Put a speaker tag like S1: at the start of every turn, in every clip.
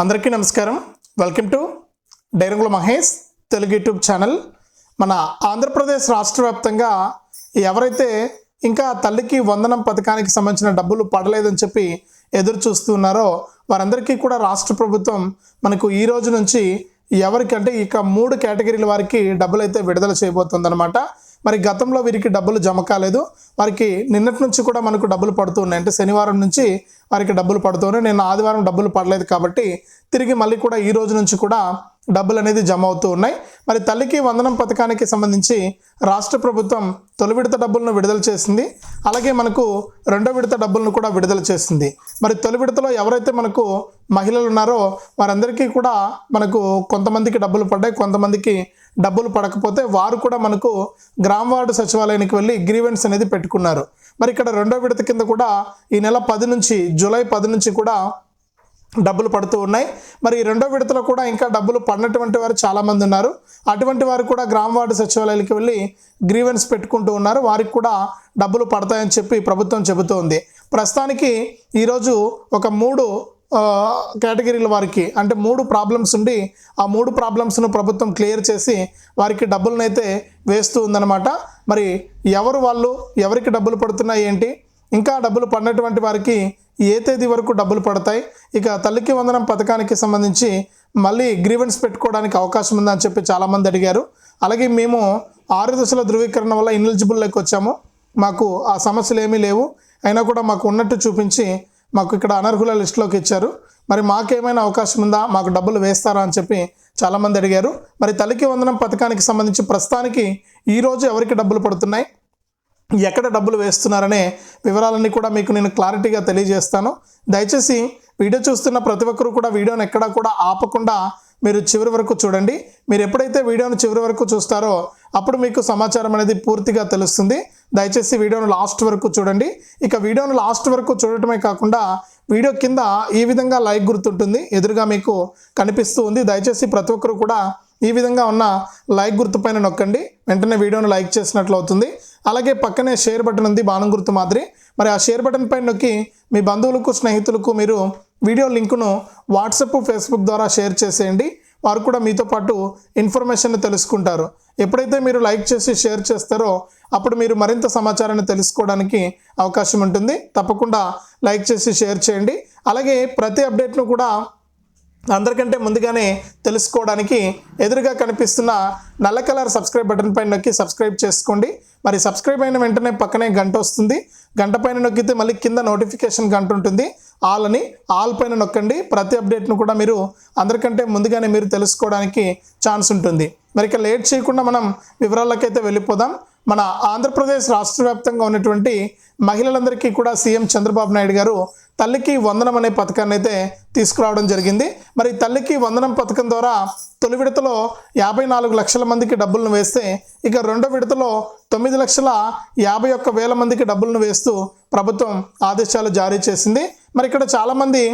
S1: అందరికీ నమస్కారం. Welcome to Dairangula Mahesh Telugu YouTube channel. మన ఆంధ్రప్రదేశ్ రాష్ట్ర వ్యాప్తంగా ఎవరైతే ఇంకా తల్లికి వందనం పథకానికి సంబంధించిన డబ్బులు పడలేదని చెప్పి ఎదురు చూస్తున్నారో వారందరికీ కూడా రాష్ట్ర ప్రభుత్వం మనకు ఈ రోజు నుంచి ఎవరికంటే ఇక మూడు కేటగిరీల వారికి డబ్బులు అయితే విడుదల చేయబోతుందన్నమాట. మరి గతంలో వీరికి డబ్బులు జమ కాలేదు. వారికి నిన్నటి నుంచి కూడా మనకు డబ్బులు పడుతున్నాయి అంటే శనివారం నుంచి వారికి డబ్బులు పడుతున్నాయి నేను ఆదివారం డబ్బులు పడలేదు కాబట్టి తిరిగి మళ్ళీ కూడా ఈ రోజు నుంచి కూడా డబ్బులు అనేది జమ అవుతూ ఉన్నాయి. మరి తల్లికి వందనం పథకానికి సంబంధించి రాష్ట్ర ప్రభుత్వం తొలి విడత డబ్బులను విడుదల చేసింది. అలాగే మనకు రెండో విడత డబ్బులను కూడా విడుదల చేసింది. మరి తొలి విడతలో ఎవరైతే మనకు మహిళలు ఉన్నారో వారందరికీ కూడా మనకు కొంతమందికి డబ్బులు పడ్డాయి. కొంతమందికి డబ్బులు పడకపోతే వారు కూడా మనకు గ్రామ వార్డు సచివాలయానికి వెళ్ళి గ్రీవెన్స్ అనేది పెట్టుకున్నారు. మరి ఇక్కడ రెండో విడత కింద కూడా ఈ నెల పది నుంచి జూలై పది నుంచి కూడా డబ్బులు పడుతూ ఉన్నాయి. మరి రెండో విడతలో కూడా ఇంకా డబ్బులు పడినటువంటి వారు చాలామంది ఉన్నారు. అటువంటి వారు కూడా గ్రామ వార్డు సచివాలయాలకి వెళ్ళి గ్రీవెన్స్ పెట్టుకుంటూ ఉన్నారు. వారికి కూడా డబ్బులు పడతాయని చెప్పి ప్రభుత్వం చెబుతోంది. ప్రస్తుతానికి ఈరోజు ఒక మూడు కేటగిరీల వారికి అంటే మూడు ప్రాబ్లమ్స్ ఉండి ఆ మూడు ప్రాబ్లమ్స్ను ప్రభుత్వం క్లియర్ చేసి వారికి డబ్బులనైతే వేస్తూ ఉందన్నమాట. మరి ఎవరు వాళ్ళు ఎవరికి డబ్బులు పడుతున్నాయి ఏంటి ఇంకా డబ్బులు పడినటువంటి వారికి ఏ తేదీ వరకు డబ్బులు పడతాయి? ఇక తల్లికి వందనం పథకానికి సంబంధించి మళ్ళీ గ్రీవెన్స్ పెట్టుకోవడానికి అవకాశం ఉందని చెప్పి చాలామంది అడిగారు. అలాగే మేము ఆరు దశల ధృవీకరణ వల్ల ఇన్ఎలిజిబుల్లోకి వచ్చాము. మాకు ఆ సమస్యలు ఏమీ లేవు. అయినా కూడా మాకు ఉన్నట్టు చూపించి మాకు ఇక్కడ అనర్హుల లిస్టులోకి ఇచ్చారు. మరి మాకేమైనా అవకాశం ఉందా? మాకు డబ్బులు వేస్తారా అని చెప్పి చాలామంది అడిగారు. మరి తల్లికి వందనం పథకానికి సంబంధించి ప్రస్తుతానికి ఈరోజు ఎవరికి డబ్బులు పడుతున్నాయి? ఎక్కడ డబ్బులు వేస్తున్నారనే వివరాలన్నీ కూడా మీకు నేను క్లారిటీగా తెలియజేస్తాను. దయచేసి వీడియో చూస్తున్న ప్రతి ఒక్కరు కూడా వీడియోని ఎక్కడా కూడా ఆపకుండా మీరు చివరి వరకు చూడండి. మీరు ఎప్పుడైతే వీడియోను చివరి వరకు చూస్తారో అప్పుడు మీకు సమాచారం అనేది పూర్తిగా తెలుస్తుంది. దయచేసి వీడియోను లాస్ట్ వరకు చూడండి. ఇక వీడియోను లాస్ట్ వరకు చూడటమే కాకుండా వీడియో కింద ఈ విధంగా లైక్ గుర్తుంటుంది. ఎదురుగా మీకు కనిపిస్తూ ఉంది. దయచేసి ప్రతి ఒక్కరు కూడా ఈ విధంగా ఉన్న లైక్ గుర్తు పైన నొక్కండి. వెంటనే వీడియోను లైక్ చేసినట్లు అవుతుంది. అలాగే పక్కనే షేర్ బటన్ ఉంది బాణం గుర్తు మాదిరి. మరి ఆ షేర్ బటన్ పైన నొక్కి మీ బంధువులకు స్నేహితులకు మీరు వీడియో లింకును వాట్సాప్ ఫేస్బుక్ ద్వారా షేర్ చేసేయండి. వారు కూడా మీతో పాటు ఇన్ఫర్మేషన్ తెలుసుకుంటారు. ఎప్పుడైతే మీరు లైక్ చేసి షేర్ చేస్తారో అప్పుడు మీరు మరింత సమాచారాన్ని తెలుసుకోవడానికి అవకాశం ఉంటుంది. తప్పకుండా లైక్ చేసి షేర్ చేయండి. అలాగే ప్రతి అప్డేట్ను కూడా అందరికంటే ముందుగానే తెలుసుకోవడానికి ఎదురుగా కనిపిస్తున్న నల్ల కలర్ సబ్స్క్రైబ్ బటన్ పైన నొక్కి సబ్స్క్రైబ్ చేసుకోండి. మరి సబ్స్క్రైబ్ అయిన వెంటనే పక్కనే గంట వస్తుంది. గంట పైన నొక్కితే మళ్ళీ కింద నోటిఫికేషన్ గంట ఉంటుంది. ఆల్ అని ఆల్ పైన నొక్కండి. ప్రతి అప్డేట్ను కూడా మీరు అందరికంటే ముందుగానే మీరు తెలుసుకోవడానికి ఛాన్స్ ఉంటుంది. మరి ఇక లేట్ చేయకుండా మనం వివరాలకైతే వెళ్ళిపోదాం. మన ఆంధ్రప్రదేశ్ రాష్ట్ర వ్యాప్తంగా ఉన్నటువంటి మహిళలందరికీ కూడా సీఎం చంద్రబాబు నాయుడు గారు తల్లికి వందనం అనే పథకాన్ని అయితే తీసుకురావడం జరిగింది. మరి తల్లికి వందనం పథకం ద్వారా తొలి విడతలో యాభై నాలుగు లక్షల మందికి డబ్బులను వేస్తే ఇక రెండో విడతలో తొమ్మిది లక్షల యాభై ఒక్క వేల మందికి డబ్బులను వేస్తూ ప్రభుత్వం ఆదేశాలు జారీ చేసింది. మరి ఇక్కడ చాలామంది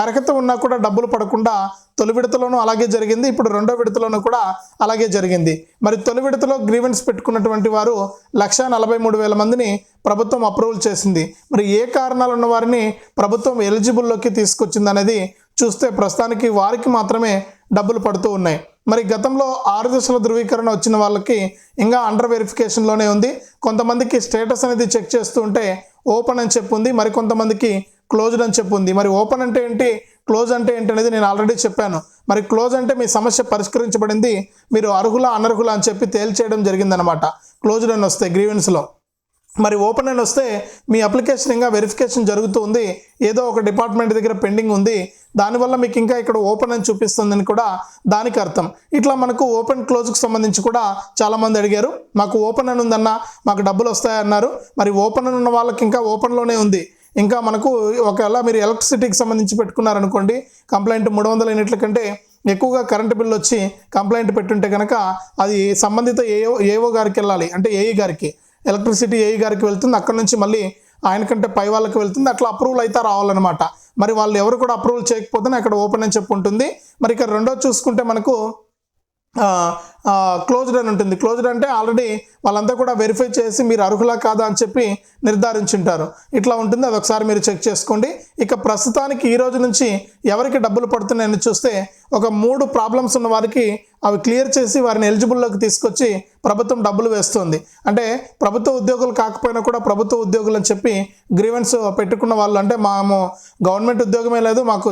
S1: అర్హత ఉన్నా కూడా డబ్బులు పడకుండా తొలి విడతలోనూ అలాగే జరిగింది. ఇప్పుడు రెండో విడతలోనూ కూడా అలాగే జరిగింది. మరి తొలి విడతలో గ్రీవెన్స్ పెట్టుకున్నటువంటి వారు లక్ష నలభై మూడు వేల మందిని ప్రభుత్వం అప్రూవల్ చేసింది. మరి ఏ కారణాలు ఉన్న వారిని ప్రభుత్వం ఎలిజిబుల్లోకి తీసుకొచ్చింది అనేది చూస్తే ప్రస్తుతానికి వారికి మాత్రమే డబ్బులు పడుతూ ఉన్నాయి. మరి గతంలో ఆరు దశల ధృవీకరణ వచ్చిన వాళ్ళకి ఇంకా అండర్ వెరిఫికేషన్లోనే ఉంది. కొంతమందికి స్టేటస్ అనేది చెక్ చేస్తూ ఉంటే ఓపెన్ అని చెప్పి ఉంది. మరి కొంతమందికి క్లోజ్డ్ అని చెప్పి ఉంది మరి ఓపెన్ అంటే ఏంటి? క్లోజ్ అంటే ఏంటి అనేది నేను ఆల్రెడీ చెప్పాను. మరి క్లోజ్ అంటే మీ సమస్య పరిష్కరించబడింది. మీరు అర్హుల అనర్హుల అని చెప్పి తేల్చేయడం జరిగిందనమాట క్లోజ్డ్ అని వస్తే గ్రీవెన్స్లో మరి ఓపెన్ అని వస్తే మీ అప్లికేషన్ ఇంకా వెరిఫికేషన్ జరుగుతూ ఉంది ఏదో ఒక డిపార్ట్మెంట్ దగ్గర పెండింగ్ ఉంది. దానివల్ల మీకు ఇంకా ఇక్కడ ఓపెన్ అని చూపిస్తుందని కూడా దానికి అర్థం. ఇట్లా మనకు ఓపెన్ క్లోజ్కి సంబంధించి కూడా చాలామంది అడిగారు. మాకు ఓపెన్ అని ఉందన్న మాకు డబ్బులు వస్తాయన్నారు. మరి ఓపెన్ అని ఉన్న వాళ్ళకి ఇంకా ఓపెన్లోనే ఉంది. ఇంకా మనకు ఒకవేళ మీరు ఎలక్ట్రిసిటీకి సంబంధించి పెట్టుకున్నారనుకోండి కంప్లైంట్ మూడు వందల యూనిట్ల కంటే ఎక్కువగా కరెంటు బిల్లు వచ్చి కంప్లైంట్ పెట్టుంటే కనుక అది సంబంధిత ఏఓ ఏఓ గారికి వెళ్ళాలి. అంటే ఏఈ గారికి. ఎలక్ట్రిసిటీ ఏఈ గారికి వెళ్తుంది. అక్కడ నుంచి మళ్ళీ ఆయన కంటే పై వాళ్ళకి వెళ్తుంది. అట్లా అప్రూవల్ అయితే రావాలన్నమాట. మరి వాళ్ళు ఎవరు కూడా అప్రూవల్ చేయకపోతేనే అక్కడ ఓపెన్ అని చెప్పి ఉంటుంది. మరి ఇక్కడ రెండో చూసుకుంటే మనకు క్లోజ్డ్ అని ఉంటుంది. క్లోజ్డ్ అంటే ఆల్రెడీ వాళ్ళంతా కూడా వెరిఫై చేసి మీరు అర్హులా కాదా అని చెప్పి నిర్ధారించుంటారు. ఇట్లా ఉంటుంది. అది ఒకసారి మీరు చెక్ చేసుకోండి. ఇక ప్రస్తుతానికి ఈ రోజు నుంచి ఎవరికి డబ్బులు పడుతున్నాయని చూస్తే ఒక మూడు ప్రాబ్లమ్స్ ఉన్న వారికి అవి క్లియర్ చేసి వారిని ఎలిజిబుల్లోకి తీసుకొచ్చి ప్రభుత్వం డబ్బులు వేస్తుంది. అంటే ప్రభుత్వ ఉద్యోగులు కాకపోయినా కూడా ప్రభుత్వ ఉద్యోగులు అని చెప్పి గ్రీవెన్స్ పెట్టుకున్న వాళ్ళు అంటే మేము గవర్నమెంట్ ఉద్యోగమే లేదు మాకు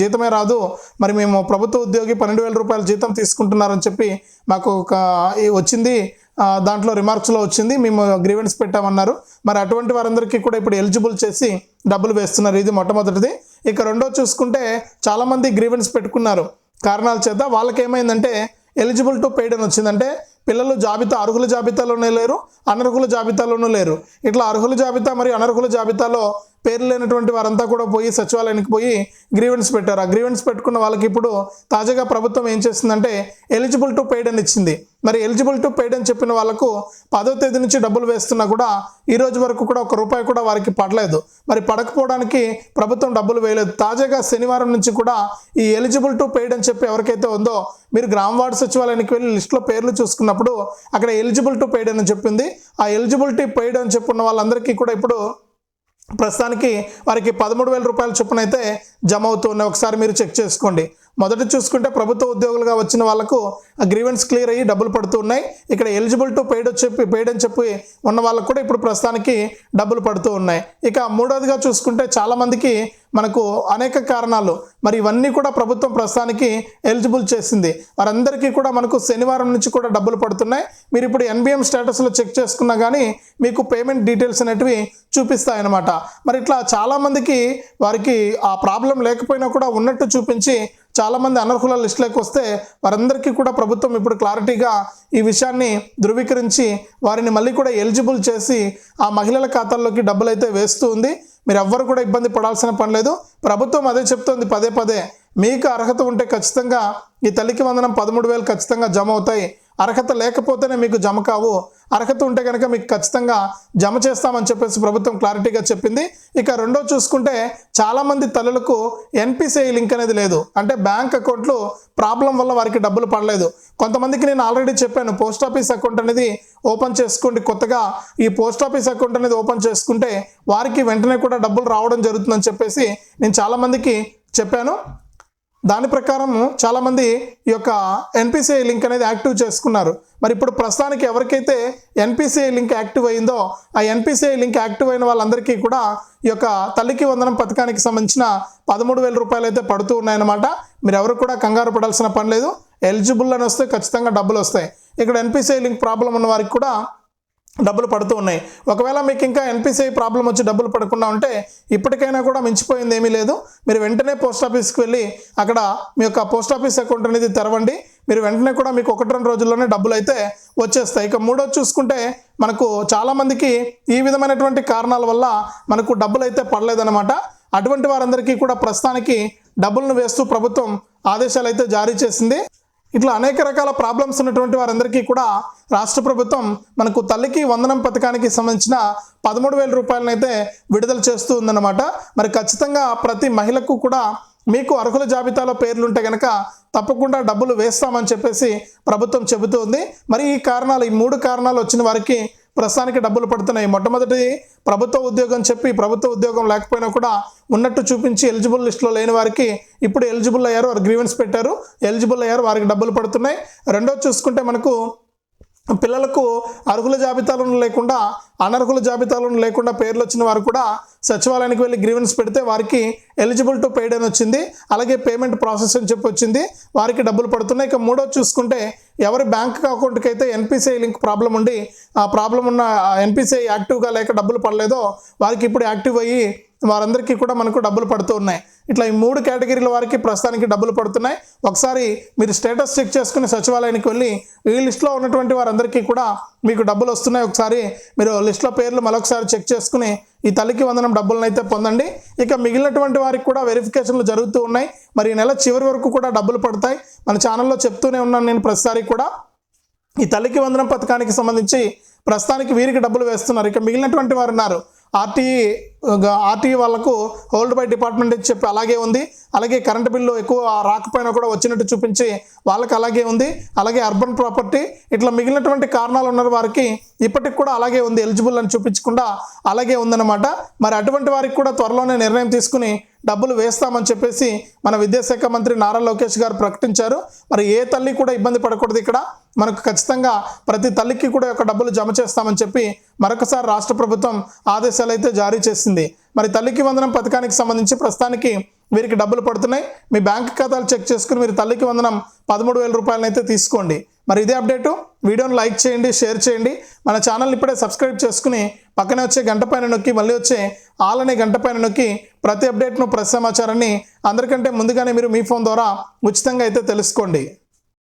S1: జీతమే రాదు మరి మేము ప్రభుత్వ ఉద్యోగి పన్నెండు వేల రూపాయల జీతం తీసుకుంటున్నారని చెప్పి మాకు ఒక వచ్చింది. దాంట్లో రిమార్క్స్లో వచ్చింది మేము గ్రీవెన్స్ పెట్టామన్నారు. మరి అటువంటి వారందరికీ కూడా ఇప్పుడు ఎలిజిబుల్ చేసి డబ్బులు వేస్తున్నారు ఇది మొట్టమొదటిది. ఇక రెండో చూసుకుంటే చాలామంది గ్రీవెన్స్ పెట్టుకున్నారు. కారణాల చేత వాళ్ళకి ఏమైందంటే ఎలిజిబుల్ టు పెయిడ్ అని వచ్చిందంటే పిల్లలు జాబితా అర్హుల జాబితాలోనే లేరు అనర్హుల జాబితాలోనూ లేరు. ఇట్లా అర్హుల జాబితా మరియు అనర్హుల జాబితాలో పేరు లేనటువంటి వారంతా కూడా పోయి సచివాలయానికి పోయి గ్రీవెన్స్ పెట్టారు. ఆ గ్రీవెన్స్ పెట్టుకున్న వాళ్ళకి ఇప్పుడు తాజాగా ప్రభుత్వం ఏం చేసిందంటే ఎలిజిబుల్ టు పెయిడ్ అని ఇచ్చింది. మరి ఎలిజిబుల్ టు పెయిడ్ అని చెప్పిన వాళ్ళకు పదో తేదీ నుంచి డబ్బులు వేస్తున్నా కూడా ఈ రోజు వరకు కూడా ఒక రూపాయి కూడా వారికి పడలేదు. మరి పడకపోవడానికి ప్రభుత్వం డబ్బులు వేయలేదు. తాజాగా శనివారం నుంచి కూడా ఈ ఎలిజిబుల్ టు పెయిడ్ అని చెప్పి ఎవరికైతే ఉందో మీరు గ్రామ వార్డు సచివాలయానికి వెళ్ళి లిస్టులో పేర్లు చూసుకున్నప్పుడు అక్కడ ఎలిజిబుల్ టు పెయిడ్ అని చెప్పింది. ఆ ఎలిజిబిలిటీ పెయిడ్ అని చెప్పున్న వాళ్ళందరికీ కూడా ఇప్పుడు ప్రస్తుతానికి వారికి పదమూడు వేల రూపాయల చొప్పున అయితే జమ అవుతున్నాయి ఒకసారి మీరు చెక్ చేసుకోండి. మొదట చూసుకుంటే ప్రభుత్వ ఉద్యోగులుగా వచ్చిన వాళ్ళకు గ్రీవెన్స్ క్లియర్ అయ్యి డబ్బులు పడుతున్నాయి ఇక్కడ ఎలిజిబుల్ టు పెయిడ్ చెప్పి పెయిడ్ అని చెప్పి ఉన్న వాళ్ళకు కూడా ఇప్పుడు ప్రస్తుతానికి డబ్బులు పడుతూ ఉన్నాయి. ఇక మూడవదిగా చూసుకుంటే చాలామందికి మనకు అనేక కారణాలు. మరి ఇవన్నీ కూడా ప్రభుత్వం ప్రస్తుతానికి ఎలిజిబుల్ చేసింది. వారందరికీ కూడా మనకు శనివారం నుంచి కూడా డబ్బులు పడుతున్నాయి. మీరు ఇప్పుడు ఎన్బిఎం స్టేటస్లో చెక్ చేసుకున్నా కానీ మీకు పేమెంట్ డీటెయిల్స్ అనేటివి చూపిస్తాయి అన్నమాట మరి ఇట్లా చాలామందికి వారికి ఆ ప్రాబ్లం లేకపోయినా కూడా ఉన్నట్టు చూపించి చాలామంది అనర్హుల లిస్టులోకి వస్తే వారందరికీ కూడా ప్రభుత్వం ఇప్పుడు క్లారిటీగా ఈ విషయాన్ని ధృవీకరించి వారిని మళ్ళీ కూడా ఎలిజిబుల్ చేసి ఆ మహిళల ఖాతాల్లోకి డబ్బులు అయితే వేస్తూ ఉంది. మీరు ఎవ్వరు కూడా ఇబ్బంది పడాల్సిన పని లేదు. ప్రభుత్వం అదే చెప్తోంది పదే పదే. మీకు అర్హత ఉంటే ఖచ్చితంగా ఈ తల్లికి వందనం పదమూడు వేలు ఖచ్చితంగా జమ అవుతాయి. అర్హత లేకపోతేనే మీకు జమ కావు. అర్హత ఉంటే కనుక మీకు ఖచ్చితంగా జమ చేస్తామని చెప్పేసి ప్రభుత్వం క్లారిటీగా చెప్పింది. ఇక రెండో చూసుకుంటే చాలామంది తల్లులకు ఎన్పిసిఐ లింక్ అనేది లేదు. అంటే బ్యాంక్ అకౌంట్లు ప్రాబ్లం వల్ల వారికి డబ్బులు పడలేదు. కొంతమందికి నేను ఆల్రెడీ చెప్పాను పోస్ట్ ఆఫీస్ అకౌంట్ అనేది ఓపెన్ చేసుకోండి కొత్తగా. ఈ పోస్ట్ ఆఫీస్ అకౌంట్ అనేది ఓపెన్ చేసుకుంటే వారికి వెంటనే కూడా డబ్బులు రావడం జరుగుతుందని చెప్పేసి నేను చాలామందికి చెప్పాను. దాని ప్రకారం చాలామంది ఈ యొక్క ఎన్పిసిఐ లింక్ అనేది యాక్టివ్ చేసుకున్నారు. మరి ఇప్పుడు ప్రస్తుతానికి ఎవరికైతే ఎన్పిసిఐ లింక్ యాక్టివ్ అయిందో ఆ ఎన్పిసిఐ లింక్ యాక్టివ్ అయిన వాళ్ళందరికీ కూడా ఈ యొక్క తల్లికి వందనం పథకానికి సంబంధించిన పదమూడు వేల రూపాయలు అయితే పడుతూ ఉన్నాయన్నమాట. మీరు ఎవరు కూడా కంగారు పడాల్సిన పని లేదు. ఎలిజిబుల్ అని వస్తే ఖచ్చితంగా డబ్బులు వస్తాయి. ఇక్కడ ఎన్పిసిఐ లింక్ ప్రాబ్లం ఉన్న వారికి కూడా డబ్బులు పడుతూ ఉన్నాయి. ఒకవేళ మీకు ఇంకా ఎన్పిసిఐ ప్రాబ్లం వచ్చి డబ్బులు పడకుండా ఉంటే ఇప్పటికైనా కూడా మించిపోయింది ఏమీ లేదు. మీరు వెంటనే పోస్ట్ ఆఫీస్కి వెళ్ళి అక్కడ మీ యొక్క పోస్ట్ ఆఫీస్ అకౌంట్ అనేది తెరవండి. మీరు వెంటనే కూడా మీకు ఒకటి రెండు రోజుల్లోనే డబ్బులు అయితే వచ్చేస్తాయి. ఇక మూడోది చూసుకుంటే మనకు చాలామందికి ఈ విధమైనటువంటి కారణాల వల్ల మనకు డబ్బులు అయితే పడలేదన్నమాట. అటువంటి వారందరికీ కూడా ప్రస్తుతానికి డబ్బులను వేస్తూ ప్రభుత్వం ఆదేశాలు అయితే జారీ చేసింది. ఇట్లా అనేక రకాల ప్రాబ్లమ్స్ ఉన్నటువంటి వారందరికీ కూడా రాష్ట్ర ప్రభుత్వం మనకు తల్లికి వందనం పథకానికి సంబంధించిన పదమూడు వేల రూపాయలనైతే విడుదల చేస్తూ ఉందన్నమాట. మరి ఖచ్చితంగా ప్రతి మహిళకు కూడా మీకు అర్హుల జాబితాలో పేర్లుంటే కనుక తప్పకుండా డబ్బులు వేస్తామని చెప్పేసి ప్రభుత్వం చెబుతూ ఉంది. మరి ఈ కారణాలు ఈ మూడు కారణాలు వచ్చిన వారికి ప్రస్తుతానికి డబ్బులు పడుతున్నాయి. మొట్టమొదటి ప్రభుత్వ ఉద్యోగం చెప్పి ప్రభుత్వ ఉద్యోగం లేకపోయినా కూడా ఉన్నట్టు చూపించి ఎలిజిబుల్ లిస్టులో లేని వారికి ఇప్పుడు ఎలిజిబుల్ అయ్యారు వారు గ్రీవెన్స్ పెట్టారు. ఎలిజిబుల్ అయ్యారు వారికి డబ్బులు పడుతున్నాయి. రెండోది చూసుకుంటే మనకు పిల్లలకు అర్హుల జాబితాలను లేకుండా అనర్హుల జాబితాలను లేకుండా పేర్లు వచ్చిన వారు కూడా సచివాలయానికి వెళ్ళి గ్రీవెన్స్ పెడితే వారికి ఎలిజిబుల్ టు పెయిడ్ అని వచ్చింది. అలాగే పేమెంట్ ప్రాసెస్ అని చెప్పి వచ్చింది. వారికి డబ్బులు పడుతున్నాయి. ఇక మూడో చూసుకుంటే ఎవరి బ్యాంక్ అకౌంట్కి అయితే ఎన్పిసిఐ లింక్ ప్రాబ్లం ఉండి ఆ ప్రాబ్లం ఉన్న ఎన్పిసిఐ యాక్టివ్గా లేక డబ్బులు పడలేదో వారికి ఇప్పుడు యాక్టివ్ అయ్యి వారందరికీ కూడా మనకు డబ్బులు పడుతూ ఉన్నాయి. ఇట్లా ఈ మూడు కేటగిరీల వారికి ప్రస్తుతానికి డబ్బులు పడుతున్నాయి. ఒకసారి మీరు స్టేటస్ చెక్ చేసుకుని సచివాలయానికి వెళ్ళి ఈ లిస్ట్లో ఉన్నటువంటి వారందరికీ కూడా మీకు డబ్బులు వస్తున్నాయి. ఒకసారి మీరు లిస్ట్లో పేర్లు మరొకసారి చెక్ చేసుకుని ఈ తల్లికి వందనం డబ్బులను అయితే పొందండి. ఇక మిగిలినటువంటి వారికి కూడా వెరిఫికేషన్లు జరుగుతూ ఉన్నాయి. మరి ఈ నెల చివరి వరకు కూడా డబ్బులు పడతాయి. మన ఛానల్లో చెప్తూనే ఉన్నాను నేను ప్రతిసారి కూడా. ఈ తల్లికి వందనం పథకానికి సంబంధించి ప్రస్తుతానికి వీరికి డబ్బులు వేస్తున్నారు. ఇక మిగిలినటువంటి వారు ఉన్నారు. ఆర్టీఈ ఆర్టీఈ వాళ్ళకు హోల్డ్ బై డిపార్ట్మెంట్ అని చెప్పి అలాగే ఉంది. అలాగే కరెంటు బిల్లు ఎక్కువ రాకపోయినా కూడా వచ్చినట్టు చూపించి వాళ్ళకి అలాగే ఉంది. అలాగే అర్బన్ ప్రాపర్టీ ఇట్లా మిగిలినటువంటి కారణాలు ఉన్న వారికి ఇప్పటికి కూడా అలాగే ఉంది ఎలిజిబుల్ అని చూపించకుండా అలాగే ఉందన్నమాట. మరి అటువంటి వారికి కూడా త్వరలోనే నిర్ణయం తీసుకుని డబ్బులు వేస్తామని చెప్పేసి మన విద్యాశాఖ మంత్రి నారా లోకేష్ గారు ప్రకటించారు. మరి ఏ తల్లి కూడా ఇబ్బంది పడకూడదు ఇక్కడ. మనకు ఖచ్చితంగా ప్రతి తల్లికి కూడా ఒక డబ్బులు జమ చేస్తామని చెప్పి మరొకసారి రాష్ట్ర ప్రభుత్వం ఆదేశాలు అయితే జారీ చేసింది. మరి తల్లికి వందనం పథకానికి సంబంధించి ప్రస్తుతానికి వీరికి డబ్బులు పడుతున్నాయి. మీ బ్యాంక్ ఖాతాలు చెక్ చేసుకుని మీరు తల్లికి వందనం పదమూడు వేల రూపాయలనైతే తీసుకోండి. మరి ఇదే అప్డేటు. వీడియోని లైక్ చేయండి షేర్ చేయండి. మన ఛానల్ ఇప్పుడే సబ్స్క్రైబ్ చేసుకుని పక్కనే వచ్చే గంట పైన నొక్కి మళ్ళీ వచ్చే ఆల్ అనే గంట పైన నొక్కి ప్రతి అప్డేట్ను ప్రతి సమాచారాన్ని అందరికంటే ముందుగానే మీరు మీ ఫోన్ ద్వారా ఉచితంగా అయితే తెలుసుకోండి.